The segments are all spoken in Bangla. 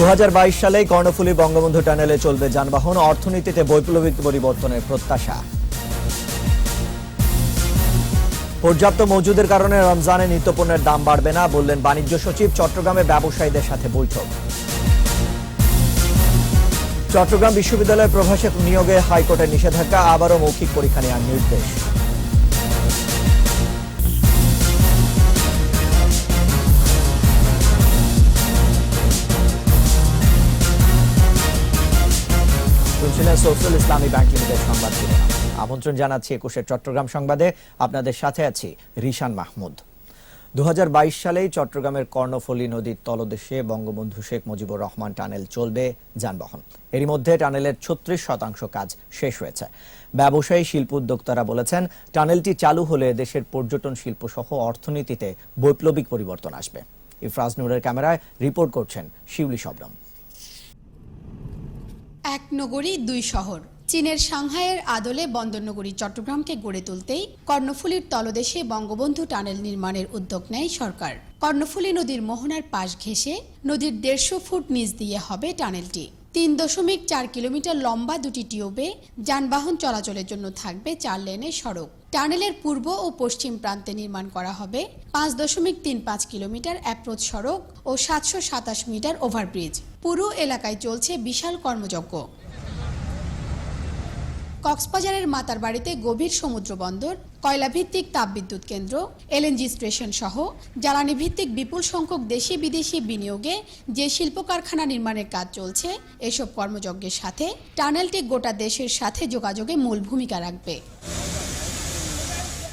দু সালেই কর্ণফুলী বঙ্গবন্ধু টানেলে চলবে যানবাহন। অর্থনীতিতে বৈপ্লবিক পরিবর্তনের প্রত্যাশা। পর্যাপ্ত মজুদের কারণে রমজানে নিত্যপণ্যের দাম বাড়বে না, বললেন বাণিজ্য সচিব। চট্টগ্রামে ব্যবসায়ীদের সাথে বৈঠক। চট্টগ্রাম বিশ্ববিদ্যালয়ের প্রভাষক নিয়োগে হাইকোর্টের নিষেধাজ্ঞা, আবারও মৌখিক পরীক্ষা নেওয়ার নির্দেশ। শুনছিলেন সোশ্যাল ইসলামী ব্যাংক লিমিটেড সংবাদ আমন্ত্রণ জানাচ্ছি একুশের চট্টগ্রাম সংবাদে। আপনাদের সাথে আছি রিশান মাহমুদ। দু সালেই চট্টগ্রামের কর্ণফুলী নদীর তলদেশে বঙ্গবন্ধু শেখ মুজিবুর রহমান টানেল চলবে যানবাহন। এরই মধ্যে টানেলের ছত্রিশ শতাংশ কাজ শেষ হয়েছে। ব্যবসায়ী, শিল্প উদ্যোক্তারা বলেছেন, টানেলটি চালু হলে দেশের পর্যটন শিল্প সহ অর্থনীতিতে বৈপ্লবিক পরিবর্তন আসবে। ইফরাজ নূরের ক্যামেরায় রিপোর্ট করছেন শিউলি শবনম। এক নগরী, দুই শহর। চীনের সাংহাইয়ের আদলে বন্দরনগরী, চট্টগ্রামকে গড়ে তুলতেই কর্ণফুলীর তলদেশে বঙ্গবন্ধু টানেল নির্মাণের উদ্যোগ নেয় সরকার। কর্ণফুলী নদীর মোহনার পাশ ঘেঁষে নদীর দেড়শো ফুট নিচ দিয়ে হবে টানেলটি। তিন দশমিক চার কিলোমিটার লম্বা দুটি টিউবে যানবাহন চলাচলের জন্য থাকবে চার লেনের সড়ক। টানেলের পূর্ব ও পশ্চিম প্রান্তে নির্মাণ করা হবে পাঁচ দশমিক তিন পাঁচ কিলোমিটার অ্যাপ্রোচ সড়ক ও সাতশো সাতাশ মিটার ওভারব্রিজ। পুরো এলাকায় চলছে বিশাল কর্মযজ্ঞ। কক্সবাজারের মাতার বাড়িতে গভীর সমুদ্র বন্দর কয়লাভিত্তিক তাপবিদ্যুৎ কেন্দ্র, এলএনজি স্টেশন সহ জ্বালানি ভিত্তিক বিপুল সংখ্যক দেশি বিদেশি বিনিয়োগে যে শিল্প কারখানা নির্মাণের কাজ চলছে, এসব কর্মযজ্ঞের সাথে টানেলটি গোটা দেশের সাথে যোগাযোগে মূল ভূমিকা রাখবে।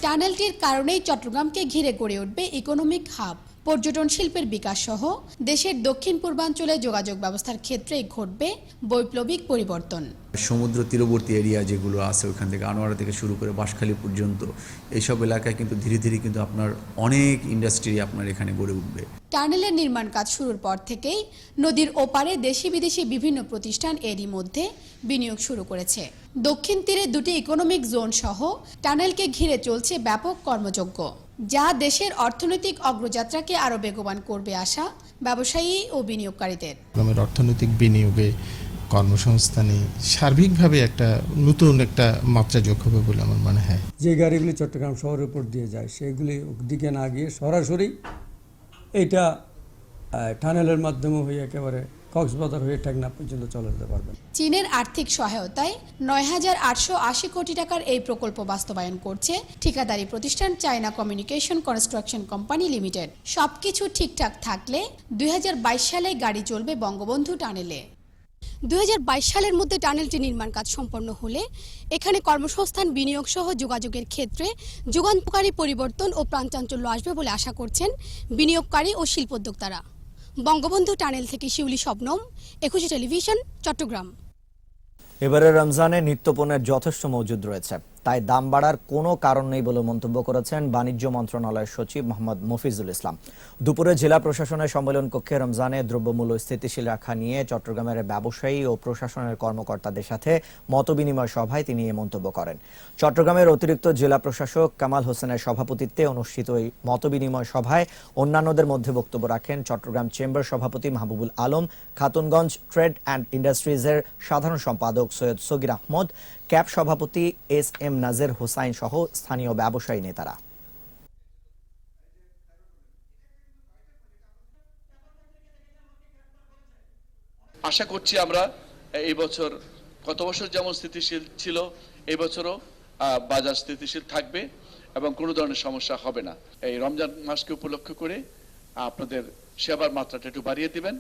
টানেলটির কারণেই চট্টগ্রামকে ঘিরে গড়ে উঠবে ইকোনমিক হাব। পর্যটন শিল্পের বিকাশ সহ দেশের দক্ষিণ পূর্বাঞ্চলে যোগাযোগ ব্যবস্থার ক্ষেত্রেই ঘটবে বৈপ্লবিক পরিবর্তন। সমুদ্র তীরবর্তী এরিয়া যেগুলো আছে ওখান থেকে আনোয়ারা থেকে শুরু করে বাঁশখালী পর্যন্ত এইসব এলাকায় কিন্তু ধীরে ধীরে কিন্তু আপনার অনেক ইন্ডাস্ট্রি আপনার এখানে গড়ে উঠবে। টানেলের নির্মাণ কাজ শুরুর পর থেকেই নদীর ওপারে দেশি বিদেশি বিভিন্ন প্রতিষ্ঠান এরই মধ্যে বিনিয়োগ শুরু করেছে। দক্ষিণ তীরে দুটি ইকোনমিক জোন সহ টানেলকে ঘিরে চলছে ব্যাপক কর্মযজ্ঞ। যা দেশের অর্থনৈতিক অগ্রযাত্রাকে আরও বেগবান করবে আশা ব্যবসায়ী ও বিনিয়োগকারীদের। চট্টগ্রামের অর্থনৈতিক বিনিয়োগে কর্মসংস্থানে সার্বিকভাবে একটা নতুন একটা মাত্রা যোগ হবে বলে আমার মনে হয়। যে গাড়িগুলি চট্টগ্রাম শহরের উপর দিয়ে যায় সেগুলি দিকে না গিয়ে সরাসরি এইটা আহ, টানেলের মাধ্যমে হয়ে একেবারে কক্সবাজার হয়ে টেকনাফ পর্যন্ত চলে যেতে চীনের আর্থিক সহায়তায় নয় হাজার আটশো আশি কোটি টাকার এই প্রকল্প বাস্তবায়ন করছে ঠিকাদারি প্রতিষ্ঠান China communication construction company limited. সবকিছু ঠিকঠাক থাকলে দুই সালে গাড়ি চলবে বঙ্গবন্ধু টানেলে। দুই হাজার বাইশ সালের মধ্যে টানেলটি নির্মাণ কাজ সম্পন্ন হলে এখানে কর্মসংস্থান, বিনিয়োগ সহ যোগাযোগের ক্ষেত্রে যুগান্তকারী পরিবর্তন ও প্রাণচাঞ্চল্য আসবে বলে আশা করছেন বিনিয়োগকারী ও শিল্পোদ্যোক্তারা। বঙ্গবন্ধু টানেল থেকে শিউলি শবনম একুশে টেলিভিশন চট্টগ্রাম। এবারে রমজানে নিত্যপণের যথেষ্ট মজুদ রয়েছে। তাই দাম বাড়ার কোনো কারণ নেই বলে মন্তব্য করেছেন বাণিজ্য মন্ত্রণালয়ের সচিব মোহাম্মদ মফিজুল ইসলাম। দুপুরে জেলা প্রশাসনের সম্মেলন কক্ষে রমজানে দ্রব্যমূল্য স্থিতিশীল রাখা নিয়ে চট্টগ্রামের ব্যবসায়ী ও প্রশাসনের কর্মকর্তাদের সাথে মতবিনিময় সভায় তিনি এ মন্তব্য করেন। চট্টগ্রামের অতিরিক্ত জেলা প্রশাসক কামাল হোসেনের সভাপতিত্বে অনুষ্ঠিত এই মতবিনিময় সভায় অন্যান্যদের মধ্যে বক্তব্য রাখেন চট্টগ্রাম চেম্বার সভাপতি মাহবুবুল আলম, খাতুনগঞ্জ ট্রেড অ্যান্ড ইন্ডাস্ট্রিজের সাধারণ সম্পাদক সৈয়দ সগির আহমদ, ক্যাব সভাপতি এস এম নাজের হোসাইন সহ স্থানীয় ব্যবসায়ী নেতারা। আশা করছি আমরা এই বছর গত বছর যেমন স্থিতিশীল ছিল, এই বছরও বাজার স্থিতিশীল থাকবে এবং কোনো ধরনের সমস্যা হবে না। এই রমজান মাসকে উপলক্ষ করে আপনাদের সেবার মাত্রাটা একটু বাড়িয়ে দিবেন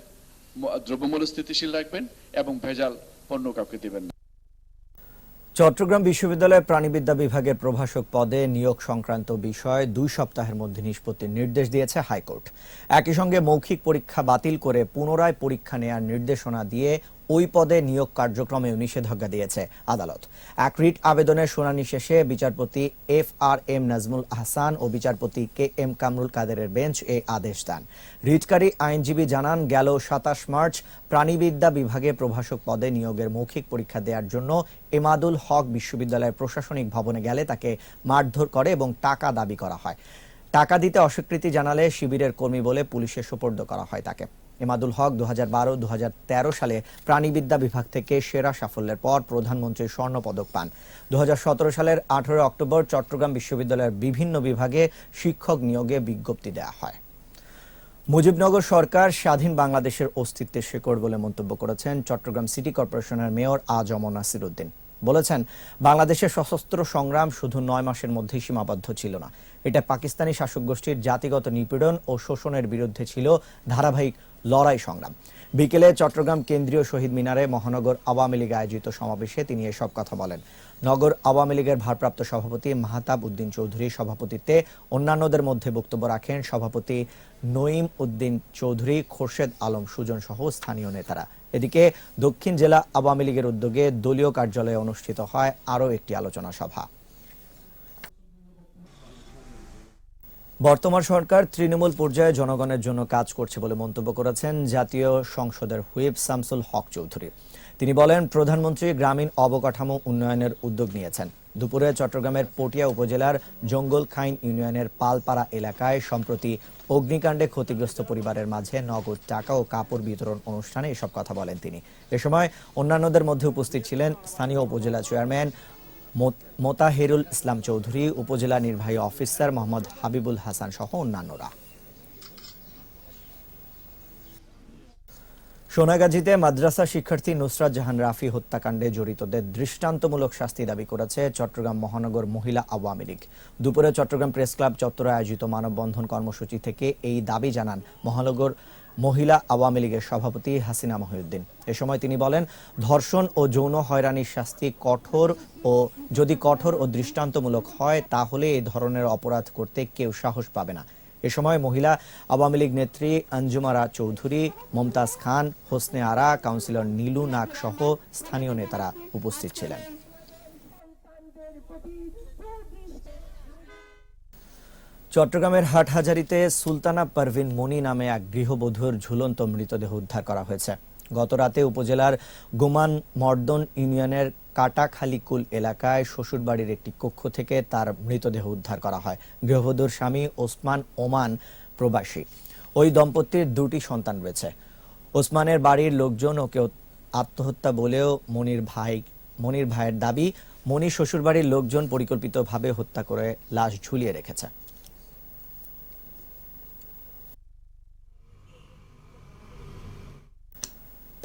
দ্রব্যমূল্য স্থিতিশীল রাখবেন এবং ভেজাল পণ্য কাউকে দিবেন না। চট্টগ্রাম বিশ্ববিদ্যালয়ের প্রাণীবিদ্যা বিভাগের প্রভাষক পদে নিয়োগ সংক্রান্ত বিষয় দুই সপ্তাহের মধ্যে নিষ্পত্তির নির্দেশ দিয়েছে হাইকোর্ট। একই সঙ্গে মৌখিক পরীক্ষা বাতিল করে পুনরায় পরীক্ষা নেয়ার নির্দেশনা দিয়ে ওই পদে নিয়োগ কার্যক্রমে নিষেধাজ্ঞা দিয়েছে আদালত। এক রিট আবেদনের শুনানি শেষে বিচারপতি F R M Nazmul Ahsan ও বিচারপতি কে এম কামরুল কাদেরের বেঞ্চ এ আদেশ দেন। রিটকারী আইনজীবী জানান, গেল সাতাশ মার্চ প্রাণীবিদ্যা বিভাগে প্রভাষক পদে নিয়োগের মৌখিক পরীক্ষা দেওয়ার জন্য এমাদুল হক বিশ্ববিদ্যালয়ের প্রশাসনিক ভবনে গেলে তাকে মারধর করে এবং টাকা দাবি করা হয়। টাকা দিতে অস্বীকৃতি জানালে শিবিরের কর্মী বলে পুলিশে সোপর্দ করা হয় তাকে। এমাদুল হক দু হাজার বারো দু সালে প্রাণীবিদ্যা বিভাগ থেকে সেরা সাফল্যের পর প্রধানমন্ত্রী স্বর্ণ পদক পান। দু হাজার সতেরো সালের আঠেরো অক্টোবর চট্টগ্রাম বিশ্ববিদ্যালয়ের বিভিন্ন বিভাগে শিক্ষক নিয়োগে বিজ্ঞপ্তি দেওয়া হয়। মুজিবনগর সরকার স্বাধীন বাংলাদেশের অস্তিত্বের শেকড় বলে মন্তব্য করেছেন চট্টগ্রাম সিটি কর্পোরেশনের মেয়র আজম নাসির উদ্দিন বলেছেন, বাংলাদেশের সশস্ত্র সংগ্রাম শুধু নয় মাসের মধ্যেই সীমাবদ্ধ ছিল না। এটা পাকিস্তানি শাসক গোষ্ঠীর জাতিগত নিপীড়ন ও শোষণের বিরুদ্ধে ছিল ধারাবাহিক লড়াই সংগ্রাম। বিকেলে চট্টগ্রাম কেন্দ্রীয় শহীদ মিনারে মহানগর আওয়ামী লীগ আয়োজিত সমাবেশে তিনি এসব কথা বলেন। নগর আওয়ামী লীগের ভারপ্রাপ্ত সভাপতি মাহতাব উদ্দিন চৌধুরী সভাপতিত্বে অন্যান্যদের মধ্যে বক্তব্য রাখেন সভাপতি নঈম উদ্দিন চৌধুরী, খোরশেদ আলম সুজন সহ স্থানীয় নেতারা। এদিকে দক্ষিণ জেলা আওয়ামী লীগের উদ্যোগে দলীয় কার্যালয়ে অনুষ্ঠিত হয় আরও একটি আলোচনা সভা। বর্তমান সরকার তৃণমূল পর্যায়ে জনগণের জন্য কাজ করছে বলে মন্তব্য করেছেন জাতীয় সংসদের হুইপ শামসুল হক চৌধুরী। তিনি বলেন, প্রধানমন্ত্রী গ্রামীণ অবকাঠামো উন্নয়নের উদ্যোগ নিয়েছেন। দুপুরে চট্টগ্রামের পটিয়া উপজেলার জঙ্গল খাইন ইউনিয়নের পালপাড়া এলাকায় সম্প্রতি অগ্নিকাণ্ডে ক্ষতিগ্রস্ত পরিবারের মাঝে নগদ টাকা ও কাপড় বিতরণ অনুষ্ঠানে এসব কথা বলেন তিনি। এ সময় অন্যান্যদের মধ্যে উপস্থিত ছিলেন স্থানীয় উপজেলা চেয়ারম্যান মোতাহেরুল ইসলাম চৌধুরী, উপজেলা নির্বাহী অফিসার মোহাম্মদ হাবিবুল হাসান সহ অন্যান্যরা। সোনাগাজীতে মাদ্রাসা শিক্ষার্থী নুসরাত জাহান রাফি হত্যাকাণ্ডে জড়িতদের দৃষ্টান্তমূলক শাস্তি দাবি করেছে চট্টগ্রাম মহানগর মহিলা আওয়ামী লীগ। দুপুরে চট্টগ্রাম প্রেস ক্লাব চত্বরে আয়োজিত মানববন্ধন কর্মসূচি থেকে এই দাবি জানান মহানগর মহিলা আওয়ামী লীগের সভাপতি হাসিনা মহিউদ্দিন। এ সময় তিনি বলেন, ধর্ষণ ও যৌন হয়রানির শাস্তি কঠোর ও যদি কঠোর ও দৃষ্টান্তমূলক হয়, তাহলে এই ধরনের অপরাধ করতে কেউ সাহস পাবে না। এ সময় মহিলা আওয়ামী লীগ নেত্রী আঞ্জুমারা চৌধুরী, মমতাজ খান, হোসনে আরা, কাউন্সিলর নীলু নাগ সহ স্থানীয় নেতারা উপস্থিত ছিলেন। চট্টগ্রামের হাটহাজারিতে সুলতানা পারভিন মনি নামে এক গৃহবধূর ঝুলন্ত মৃতদেহ উদ্ধার করা হয়েছে। গতরাতে উপজেলার গোমান মর্দন ইউনিয়নের কাটাখালিকুল এলাকায় শ্বশুরবাড়ির একটি কক্ষ থেকে তার মৃতদেহ উদ্ধার করা হয়। গৃহবধূর স্বামী ওসমান ওমান প্রবাসী। ওই দম্পতির দুটি সন্তান রয়েছে। ওসমানের বাড়ির লোকজন ওকে আত্মহত্যা বলেও মনির ভাই, মনির ভাইয়ের দাবি মনির শ্বশুরবাড়ির লোকজন পরিকল্পিতভাবে হত্যা করে লাশ ঝুলিয়ে রেখেছে।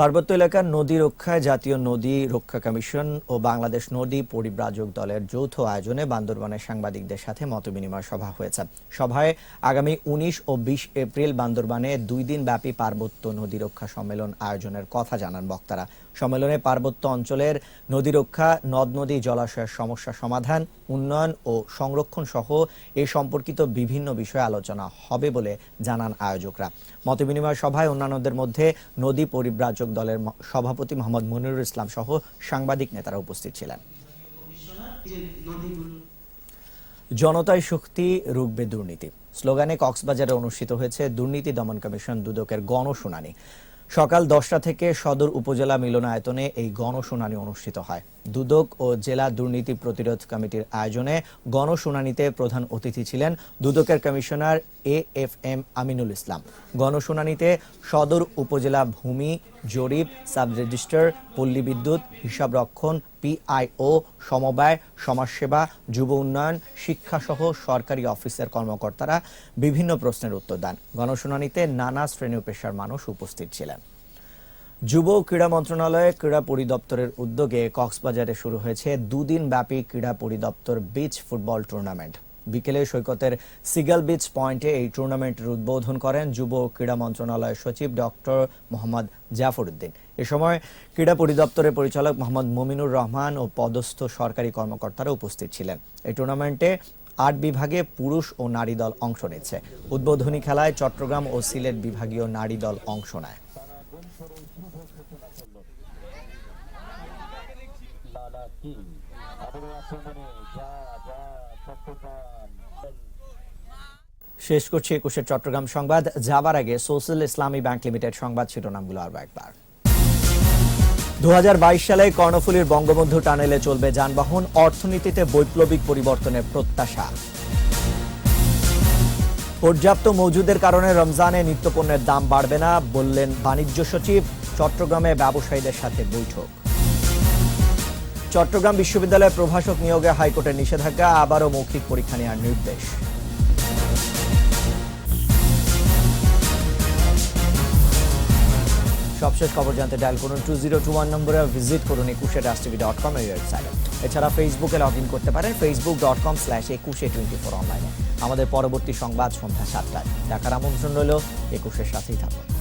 পার্বত্য এলাকার নদী রক্ষায় জাতীয় নদী রক্ষা কমিশন ও বাংলাদেশ নদী পরিব্রাজক দলের যৌথ আয়োজনে বান্দরবানের সাংবাদিকদের সাথে মতবিনিময় সভা হয়েছে। সভায় আগামী উনিশ ও বিশ এপ্রিল বান্দরবানে দুই দিন ব্যাপী পার্বত্য নদী রক্ষা সম্মেলন আয়োজনের কথা জানান বক্তারা। সম্মেলনে পার্বত্য অঞ্চলের নদী রক্ষা নদ নদী জলাশয়ের সমস্যা সমাধান, উন্নয়ন ও সংরক্ষণ সহ এ সম্পর্কিত বিভিন্ন বিষয়ে আলোচনা হবে বলে জানান আয়োজকরা। মতবিনিময় সভায় অন্যান্যদের মধ্যে নদী পরিব্রাজক দলের সভাপতি মোহাম্মদ মনিরুল ইসলাম সহ সাংবাদিক নেতারা উপস্থিত ছিলেন। জনতাই শক্তি রুখবে দুর্নীতি। স্লোগানে কক্সবাজারে অনুষ্ঠিত হয়েছে দুর্নীতি দমন কমিশন দুদকের গণশুনানি। সকাল দশটা থেকে সদর উপজেলা মিলনায়তনে এই গণশুনানি অনুষ্ঠিত হয়। দুদক ও জেলা দুর্নীতি প্রতিরোধ কমিটির আয়োজনে গণশুনানিতে প্রধান অতিথি ছিলেন দুদকের commissioner A F M Aminul Islam. গণশুনানিতে সদর উপজেলা ভূমি, জরিপ সাব রেজিস্টার পল্লী বিদ্যুৎ হিসাবরক্ষণ পিআইও সমবায়, সমাজসেবা, যুব উন্নয়ন, শিক্ষাসহ সরকারি অফিসের কর্মকর্তারা বিভিন্ন প্রশ্নের উত্তর দেন। গণশুনানিতে নানা শ্রেণি পেশার মানুষ উপস্থিত ছিলেন। যুব ক্রীড়া মন্ত্রণালয়ে ক্রীড়া পরিদপ্তরের উদ্যোগে কক্সবাজারে শুরু হয়েছে দুদিন ব্যাপী ক্রীড়া পরিদপ্তর বিচ ফুটবল টুর্নামেন্ট। বিকেলে সৈকতের সিগাল বিচ পয়েন্টে এই টুর্নামেন্টের উদ্বোধন করেন যুব ক্রীড়া মন্ত্রণালয়ের সচিব ডক্টর মোহাম্মদ জাফর উদ্দিন এ সময় ক্রীড়া পরিদপ্তরের পরিচালক মোহাম্মদ মমিনুর রহমান ও পদস্থ সরকারি কর্মকর্তারা উপস্থিত ছিলেন। এই টুর্নামেন্টে আট বিভাগে পুরুষ ও নারী দল অংশ নিচ্ছে। উদ্বোধনী খেলায় চট্টগ্রাম ও সিলেট বিভাগীয় নারী দল অংশ নেয়। শেষ করছি একুশের চট্টগ্রাম সংবাদ। যাবার আগে সোশ্যাল ইসলামী ব্যাংক লিমিটেড সংবাদ শিরোনামগুলো আরও একবার। দু হাজার বাইশ সালে কর্ণফুলীর বঙ্গবন্ধু টানেলে চলবে যানবাহন, অর্থনীতিতে বৈপ্লবিক পরিবর্তনের প্রত্যাশা। পর্যাপ্ত মজুদের কারণে রমজানে নিত্যপণ্যের দাম বাড়বে না বললেন বাণিজ্য সচিব, চট্টগ্রামে ব্যবসায়ীদের সাথে বৈঠক। চট্টগ্রাম বিশ্ববিদ্যালয়ের প্রভাষক নিয়োগে হাইকোর্টের নিষেধাজ্ঞা, আবারও মৌখিক পরীক্ষা নেওয়ার নির্দেশ। সবশেষ খবর জানতে ডায়াল করুন টু জিরো টু ওয়ান নম্বরে ভিজিট করুন একুশে ডাস টিভি ডট কম এই ওয়েবসাইটে। এছাড়া ফেসবুকে লগ ইন করতে পারেন Facebook dot com slash Ekushey twenty four অনলাইনে আমাদের পরবর্তী সংবাদ সন্ধ্যা সাতটায়। দেখার আমন্ত্রণ রইল, একুশের সাথেই থাকুন।